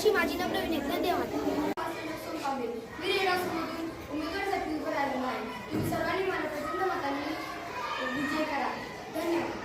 अशी माझी नम्र विनंती धन्यवाद मी रेडासमधून उमेदवारीसाठी उभं राहिलेलो आहे तुम्ही सर्वांनी मला प्रचंड मताने विजय करा. धन्यवाद.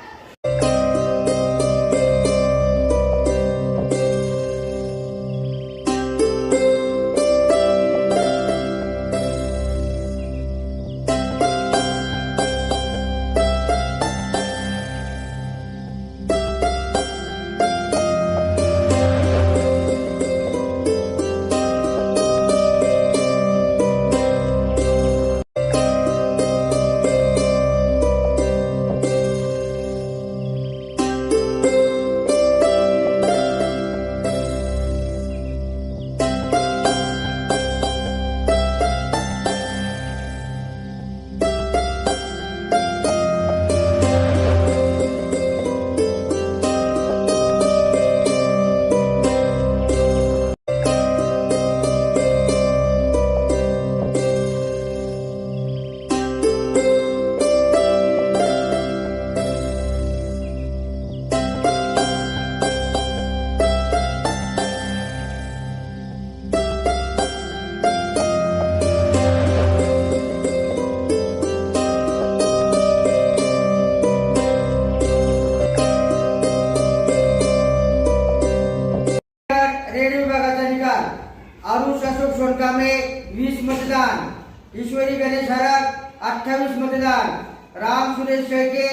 सोनकांबळे वीस मतदान. ईश्वरी गणेश हरक अठ्ठावीस मतदान. राम सुरेश शेळके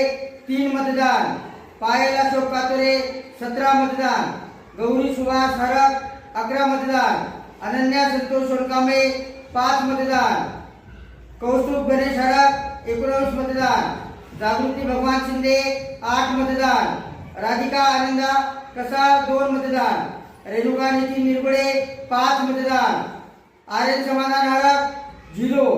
तीन मतदान. पायल अशोक कातोरे सतरा मतदान. गौरी सुभाष हरक अकरा मतदान. अनन्या संतोष सोनकांबळे पाच मतदान. कौस्तुभ गणेश हरक एकोणवीस मतदान. जागृती भगवान शिंदे आठ मतदान. राधिका आनंदा कसा दोन मतदान. रेणुका नितीन निरगुडे पाच मतदान. आर्यन समाधान हरक झिरो.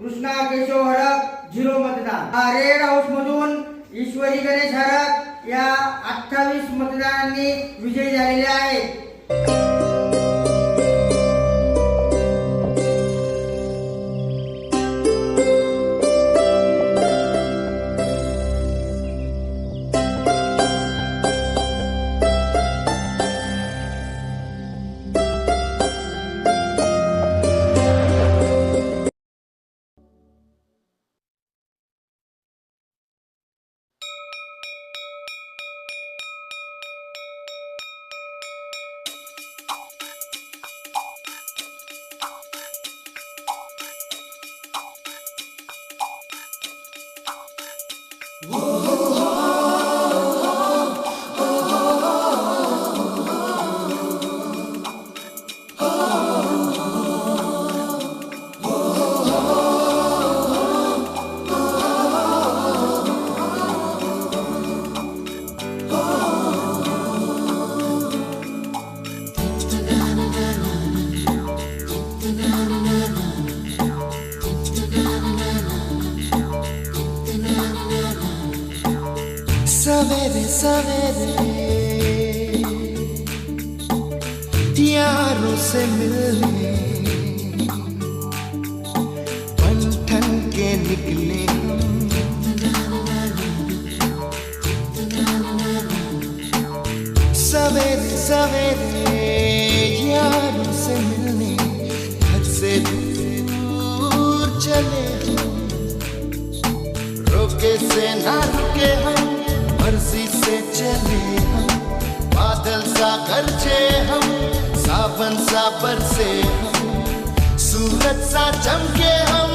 कृष्णा केशव हरक झिरो मतदान. रेड हाऊस मधून ईश्वरी गणेश हरक या अठ्ठावीस मतदारांनी विजयी झालेले सवेरे सवेरे यारों से मिलने बन ठन के निकले सवेरे सवेरे यारों से मिलने घर से दूर चले रोके से ना रुके सच्चा चमके हम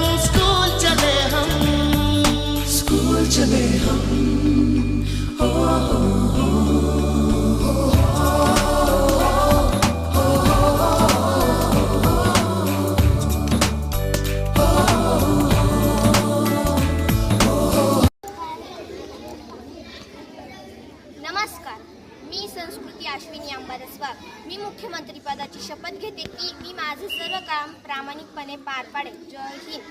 मी अश्विनी अंबादास वाघ मी मुख्यमंत्रीपदाची शपथ घेते की मी माझे सर्व काम प्रामाणिकपणे पार पाडेल जय हिंद.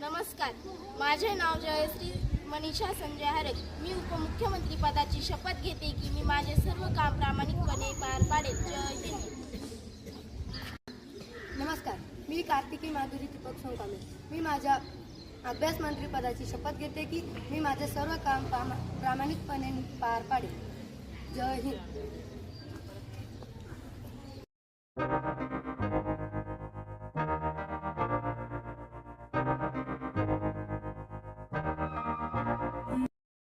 नमस्कार. माझे नाव जयश्री मनीषा संजय हरे मी उपमुख्यमंत्रीपदाची शपथ घेते की मी माझे सर्व काम प्रामाणिकपणे पार पाडेल जय हिंद. नमस्कार. मी कार्तिकी माधुरी दीपक सोनकामे मी माझ्या अभ्यास मंत्री पदाची शपथ घेते की मी माझे सर्व काम प्रामा- प्रामाणिकपणे पार पाडेल जय हिंद.